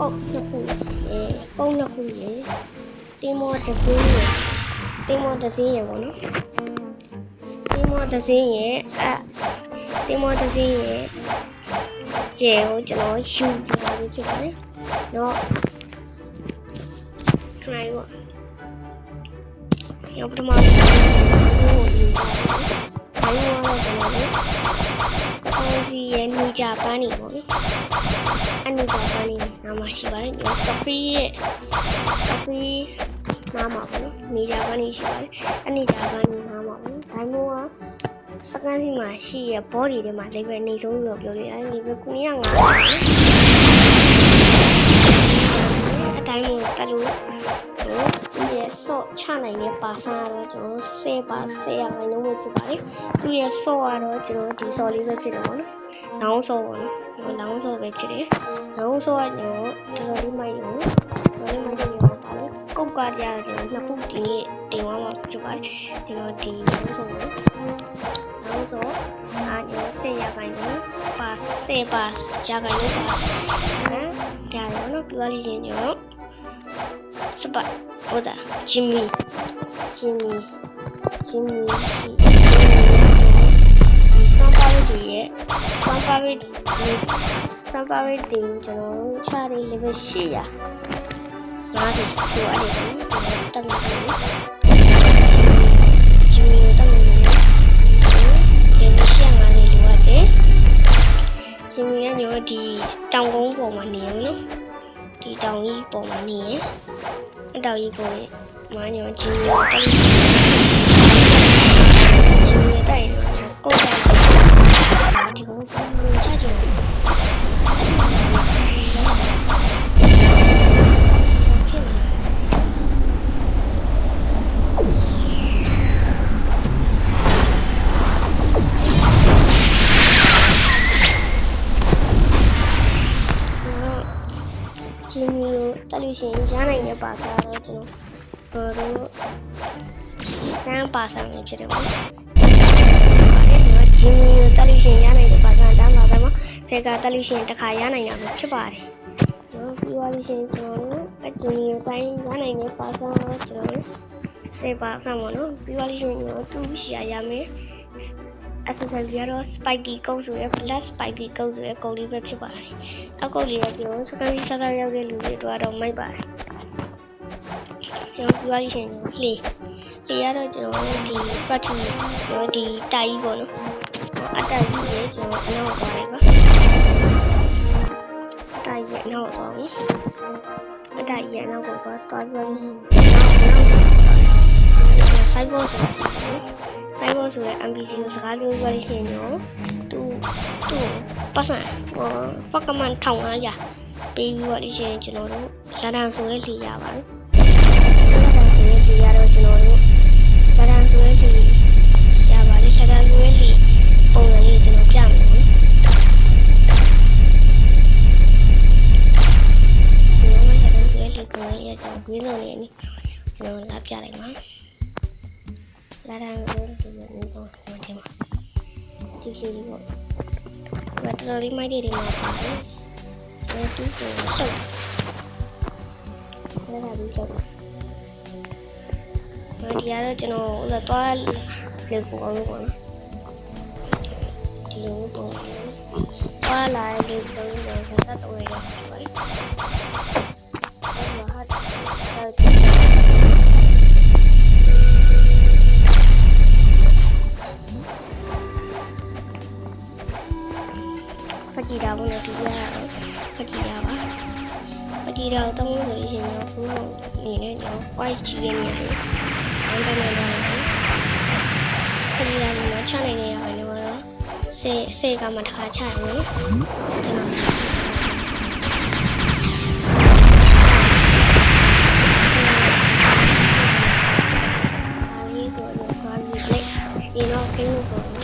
ကုတ်နှစ်ခုအဲကုတ်နှစ်ခုရေတင်မောတစ်စင်းရေတင်မောတစ်စင်းရေပေါ့နော်တင်မောတစ်စင်းရေအဲတင်မောတစ်စင်းရေရေကိုကျွန်တော်ယူပါလို့ဖြစ်ပါတယ်တော့ခရိုင်ပေါ့ရောပထမဆုံးကိုယူပါတယ် ဘိုင်းရောတော့ကျွန်တော်စကောင်းစီရဲ့နေကြပန်းနေပေါ့နော်အနိကြပန်းနေနာမရှိပါတယ်ကျွန်တော်ကဖီးရဲ့ကဖီးနာမှာပေါ့နော်နေကြပန်းနေရှိပါတယ်အနိကြပန်းနေနာမှာပေါ့နော်ဒိုင်းမိုးကစကန်စီမှာရှိရဲ့ body ထဲမှာ level နေဆုံးလို့ပြောလို့ရတယ် level 905အတိုင်းမို့တက်လို့ဟို သူရဲ့ sort ချနိုင်တဲ့ပါဆန်ကတော့ကျွန်တော်10ပါ10ရာခိုင်နှုန်းပဲဖြစ်ပါတယ်သူရဲ့ sort ကတော့ကျွန်တော်ဒီ sort လေးပဲဖြစ်တယ်ပေါ့နော်လောင်း sort ပေါ့နော်ကျွန်တော်လောင်း sort ပဲဖြစ်တယ်လောင်း sort ကကျွန်တော်တော်တော်လေးမိုက်လို့တော်တော်လေးမိုက်တဲ့ရောပါတယ်ကုတ်ကကြရတယ်နှစ်ခုဒီနေ့တင်သွားမှာဖြစ်ပါတယ်ကျွန်တော်ဒီလောင်း sort ကိုလောင်း sort အားကျွန်တော်10ရာခိုင်နှုန်းပါ10ပါရာခိုင်နှုန်းပါနော်ကြာတယ်နော်ပြောရရင်ကျွန်တော်စပတ် ဟုတ်တာဂျင်မီဂျင်မီဂျင်မီရှိစမ်ပါဝီဒီရဲ့စမ်ပါဝီဒီစမ်ပါဝီဒီကိုကျွန်တော်ချားလေး level 800နားဒီဆိုအဲ့ဒီကိုတက်မယ်ဂျင်မီကိုတက်မယ်ဒီမရှိရမှာလေလိုအပ်တယ်။ရှင်မီကညောဒီတောင်ကုန်းပေါ်မှာနေရနော်။ ဒီတောင်ကြီးပေါ်မှာနေရ။အတောင်ကြီးပေါ်မှာညောချင်းမီတက်ချင်းမီတက်ရင်ကိုယ်တိုင် ချင်းမီကိုတက်လို့ရှိရင်ရနိုင်တဲ့ပါစာတော့ကျွန်တော်ဘောတို့စမ်းပါစာမျိုးဖြစ်တယ်ပေါ့။ချင်းမီကိုတက်လို့ရှိရင်ရနိုင်တဲ့ပါစာတန်းပါစာမှာဆက်ကတက်လို့ရှိရင်တစ်ခါရနိုင်တာပဲဖြစ်ပါတယ်။နော်ပြီးသွားလို့ရှိရင်ကျွန်တော်တို့အချင်းမီကိုတိုင်းရနိုင်တဲ့ပါစာတော့ကျွန်တော်တို့စေပါဆမ်းပါနော်ပြီးသွားလို့ရှိရင်ကျွန်တော်တူရှိရရမယ်။ SSL ရတော့ spiky ကုတ်ဆိုရ plus spiky ကုတ်ဆိုရကုတ်လေးပဲဖြစ်ပါတယ်။အကုတ်လေးကကျွန်တော်စကန်စီစားစားရောက်တဲ့လူတွေတော့တော့မိုက်ပါတယ်။ကျွန်တော်ပြောရရင်လှေလှေရတော့ကျွန်တော်ဒီ party ကျွန်တော်ဒီတိုင်ပေါ့နော်။အတိုင်ကြီးရေကျွန်တော်အနောက်သွားလိုက်ပါ။အတိုင်ရဲ့အနောက်သွားဘူး။အတိုင်ရဲ့အနောက်ကိုသွားသွားပြီးတော့ ဆိုင်ဘောဆိုတာရှိတယ်။ဆိုင်ဘောဆိုတဲ့ NPC ကိုစကားပြောပြလို့ရှိရင်တော့သူသူပတ်စံဟိုပကမန်1500ပေးပြီးတော့လို့ရှိရင်ကျွန်တော်တို့လာဒန်ဆိုတဲ့လေရပါတယ်လာဒန်ဆိုတဲ့လေရတော့ကျွန်တော်တို့လာဒန်ဆိုတဲ့လေရပါတယ်လာဒန်ဆိုတဲ့လေပုံစံလေးကျွန်တော်ပြမယ်နော်ဒီမှာလာဒန်ဆိုတဲ့လေပုံစံလေးကျွန်တော် green လုံးလေးนี่ကျွန်တော်လာပြလိုက်ပါလာဒန်ဆိုတဲ့လေနေတော့ဒီမှာဒီမှာဒီကလေးကိုဘတ်တရီမိုက်တွေဒီမှာပါ တယ်အဲတူကိုစုပ်လဲတာပြီးစုပ်မဒီရတော့ကျွန်တော်ဥစ္စာသွားလေကိုအောင်လို့ပေါ့နော်ဒီလိုပုံသွားလာ ဖကြည့်တာဘုန်းကြီးပြရတော့ဖကြည့်ရပါဖကြည့်တော့တုံးလို့ဆိုရင်တော့ဘုန်းအနေနဲ့ကျွန်တော် white ကြည့်ရနေတယ်အင်တာနက်တော့ဖကြည့်တာဒီမှာချနိုင်နေရတယ်တော့စေစေကမှတစ်ခါချရတယ်နော်ကျွန်တော်အားလေးကိုတော့ခွာပြီးလိုက်ဒီတော့ခင်းလို့ပေါ့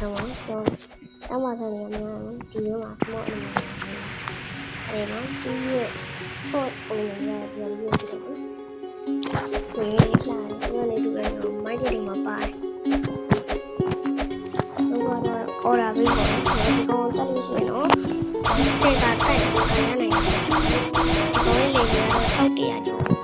တန်းပါဆုံးပါကျွန်တော်တန်းပါဆုံးနေအများဒီရောမှာ small အနေနဲ့အဲ့တော့သူရဲ့ sort ပုံစံရတဲ့ဒီလိုမျိုးဖြစ်တယ်ကိုယ်ရေးလာတယ်ညနေတူတယ်တော့မိုက်တယ်မှာပါတယ်တော့တော့ order ပေးပါဒီကောင်တက်လို့ရှိရင်တော့ဆဲကတက်ခံရနိုင်တယ်ဒီကောင်လေးလေးကတော့တောက်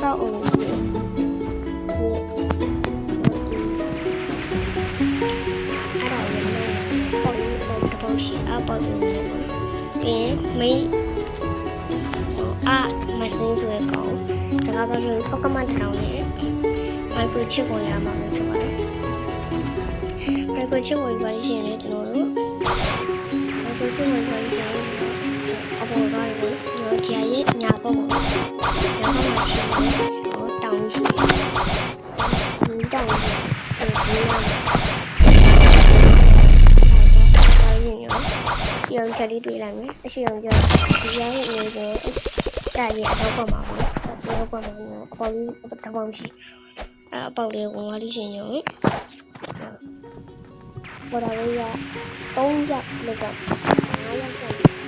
ဆောက်အုံးကြီးအဆောက်အုံးကြီးဒီအဲ့ဒါလည်းပေါ့ပြီးပေါ့တပေါင်းရှိအပေါ့ပြီးနေပေါ့ပြီးမိအာမစင်းဆိုရကောင်တကားပါလို့ပေါကမန်တောင်းနေမိုက်ကိုချစ်ပေါ်ရမှာပဲဖြစ်ပါတယ်မိုက်ကိုချစ်ပေါ်ရပါရှင်လေကျွန်တော်တို့ တယ်တောင်းရှိတယ်တောင်းရှိတယ်ဒီမှာစီအောင်ချက်လေးတွေ့လိုက်မယ်အရှိအောင်ကျဒီရဲ့နေတော့တာရဲ့အတော့ပေါ်မှာပေါ့ဒီတော့ပေါ်မှာအပေါ်ကြီးတစ်ပေါင်းရှိအပေါက်လေးဝင်သွားလို့ရှိရင်ရောပေါ်လာလေးရ3ရက်လောက်က5ရက်ဆက်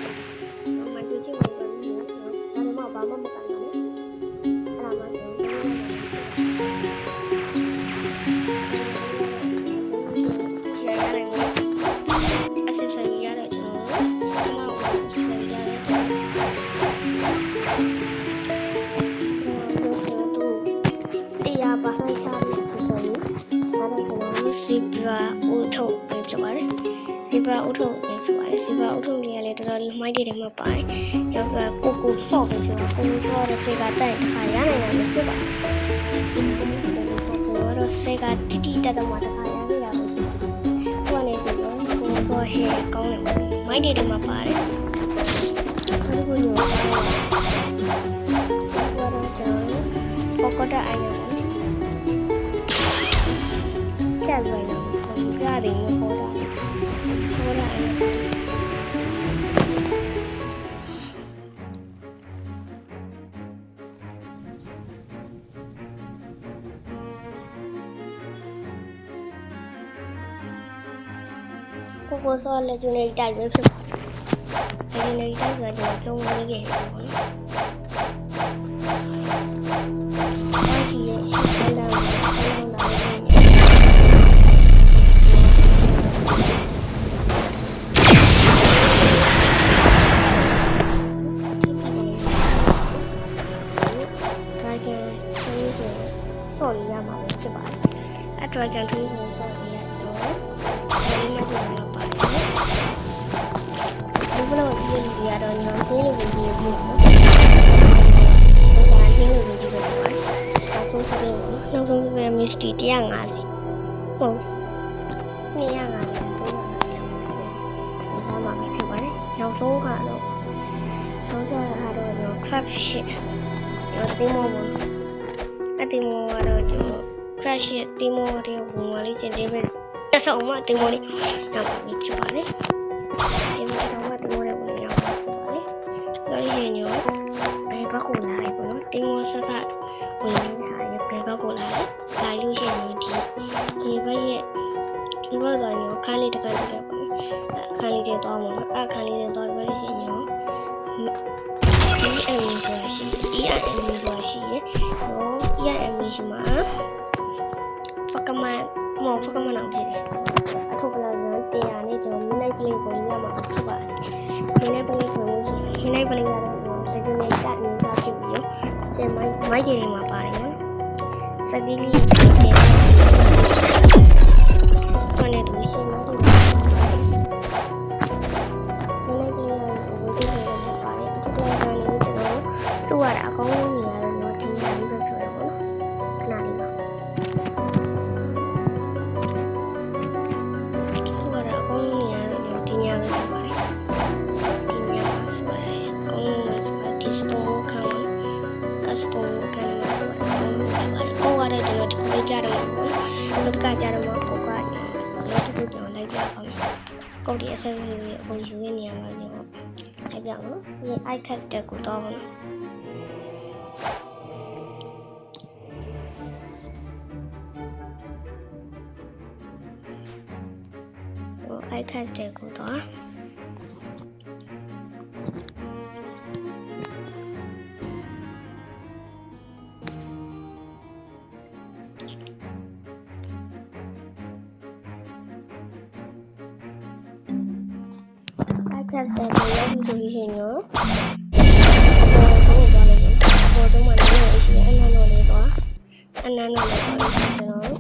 မိုက်တယ်မှာပါတယ်ရောက်ကကိုကိုဆော့ပဲဖြစ်တော့ကိုကိုဆော့တဲ့စေကတိုက်တစ်ခါရနိုင်တာလည်းဖြစ်ပါတယ်ကိုကိုဆော့တော့စေကတိတိတက်တော့မှတစ်ခါရခဲ့တာပဲဖြစ်ပါတယ်သူကလည်းဒီလိုကိုကိုဆော့ရှေ့ကောင်းတယ်မိုက်တယ်မှာပါတယ်ဒါကိုညောပါတယ်ကတော့ကျွန်တော်ပေါကတာအယုံကျက်လွယ်တော့ပြတယ်လို့ခေါ်တာခေါ်တာအယုံ ကိုကိုဆောလက်ကျနေတိုက်ပဲဖြစ်ပါတယ်လက်ကျနေတိုက်ဆိုတော့ကျွန်တော်လုံးဝလေးခဲ့တယ်ပေါ့နော် 250တော့350ဒီစားမှာပဲဖြစ်ပါတယ်။နောက်ဆုံးကတော့နောက်ဆုံးကတော့ကျွန်တော် crab shit ကျွန်တော်တင်းမောပေါ့နော်။အတင်းမောကတော့ကျွန်တော် crash ရဲ့တင်းမောတဲ့ဝင်လာလေးကျင်သေးပဲ။တက်ဆောင်မှတင်းမောလေးနောက်ပါပြီဖြစ်ပါတယ်။ဒီမှာတော့မှတင်းမောတဲ့ဝင်ရောက်ပါဖြစ်ပါတယ်။ဒါရရင်ရောဘယ်ဘက်ကိုလာလိုက်ပေါ့နော်။တင်းမောဆက်ဆက်ဝင်နေတာရဲ့ဘယ်ဘက်ကိုလာလဲ။လာလို့ရှိရင်ဒီဒီဘက်ရဲ့ ဒီဘက်ကရောခါးလေးတစ်ခါတည်းပေါ့နော်။အခါလေးတွေသွားမှာအခါလေးတွေသွားပြီးလို့ရှိရင်ရော EM ဆိုတာရှိ EM ဆိုတာရှိရတော့ EM ရှိမှာဖကမန်မောဖကမန်အောင်ဖြစ်တယ်အထုပ်ပလာဇန်တရားနဲ့ကျွန်တော်မိနိုင်ပလေးကိုရမှာဖြစ်ပါတယ်မိနိုင်ပလေးကိုမိနိုင်ပလေးကတော့ကျွန်တော်တကယ်နဲ့တက်နေသားဖြစ်ပြီးတော့ဆယ်မိုင်းမိုင်းတွေမှာပါတယ်နော်စတိလီတင်တယ်နဲ့တူရှင်းမိုင်းတွေမိနိုင်ပလေးကတော့ဝေးတယ်လို့ ပါတယ်အထုပ်ပလာဇန်လေးကျွန် ကုတ်ဒီ accessory တွေအကုန်ယူရနေရမှာကျွန်တော်အဲ့ပြောင်းနော်ဒီ iCat တက်ကိုတော့မယ်ဟို iCat တက်ကိုတော့ အခက်ဆက်ကိုရောက်ပြီဆိုလို့ရှိရင်ရောပေါ်ဆုံးသွားလို့ပေါ်ဆုံးမှာလည်းရှိအနန္တော်လေးသွားအနန္တော်လေးသွားလို့ကျွန်တော်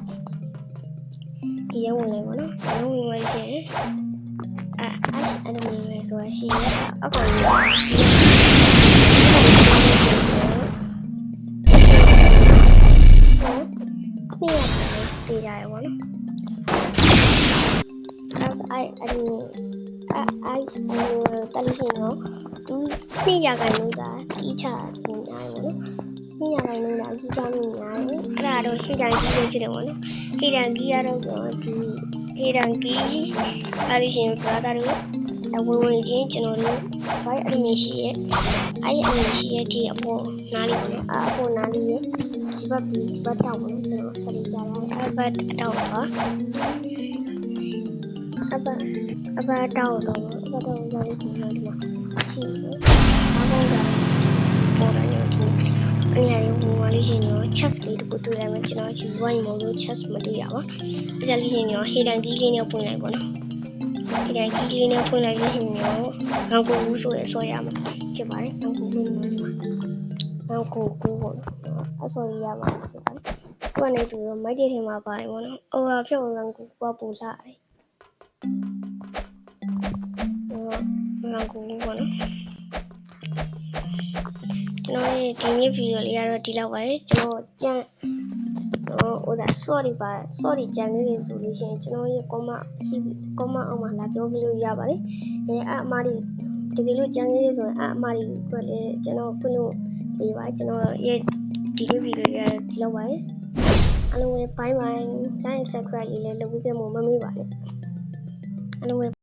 ဒီရုံဝင်လေးပေါ့နော်ရုံဝင်ဝင်ချင်းအဲ ice enemy ပဲဆိုတာရှိရအကောင်ကြီးဟုတ်ပြီရပါတယ်တည်ကြရပါတော့ as i enemy ice တက်လို့ရှိရင်တော့သူနှစ်ရာခိုင်နှုန်းသာကြီးချနေနိုင်တယ်နော်နှစ်ရာခိုင်နှုန်းသာကြီးချနေနိုင်တယ်အဲ့ဒါတော့ဟေတန်ကြီးပဲဖြစ်တယ်ပေါ့နော်ဟေတန်ကြီးကတော့ကျွန်တော်ဒီဟေတန်ကြီးအဲ့ဒီရှင် brother တို့အဝင်ဝင်ချင်းကျွန်တော်တို့ဘိုင်းအမြင်ရှိရဲ့အဲ့ဒီအမြင်ရှိရဲ့ဒီအပေါ်နားလေးပေါ့နော်အပေါ်နားလေးရဲ့ဒီဘက်ဒီဘက်တောက်ပေါ့နော်ကျွန်တော်ဆက်ကြရအောင်အဲ့ဘက်တောက်တော့အဘ အဘတောက်တော့အဘတောက်ရလို့ကျွန်တော်ဒီမှာရှိတယ်အားလုံးကပေါ်တယ်ရောဒီအဲ့ရရင်ဝင်လာလို့ရှိရင်ရော chest လေးတခုတွေ့လိုက်မယ်ကျွန်တော်ယူဝိုင်းမလို့ chest မတွေ့ရပါအဲ့ဒါလို့ရှိရင်ရော hidden key လေးနဲ့ပွင့်လိုက်ပေါ့နော်ဒီတိုင်းကြီးလေးနဲ့ဖွင့်လိုက်လို့ရှိရင်ရောငေါကူကူဆိုရဆော်ရမှာဖြစ်ပါတယ်ငေါကူကူမှာငေါကူကူပေါ့နော်အဆော်ရရမှာဖြစ်ပါတယ်ခုကနေတူတော့မိုက်တဲ့ထဲမှာပါတယ်ပေါ့နော်အော်ဟာဖြုတ်ငေါကူကူပူလာတယ် ငေါကူကူပေါ့နော်ကျွန်တော်ရဲ့ဒီနေ့ဗီဒီယိုလေးကတော့ဒီလောက်ပါပဲကျွန်တော်ကြံတော့ဟိုဒါ sorry ပါ sorry ကြံလေးတွေဆိုလို့ရှိရင်ကျွန်တော်ရဲ့ comment ရှိပြီ comment အောက်မှာလာပြောပြလို့ရပါတယ်အဲအအမားတွေတကယ်လို့ကြံလေးတွေဆိုရင်အအမားတွေကလည်းကျွန်တော်ခွင့်လို့ပေးပါကျွန်တော်ရဲ့ဒီနေ့ဗီဒီယိုလေးကတော့ဒီလောက်ပါပဲအားလုံးပဲ bye bye like subscribe လေးလည်းလုပ်ပြီးကြမှာမမေ့ပါနဲ့အားလုံးပဲ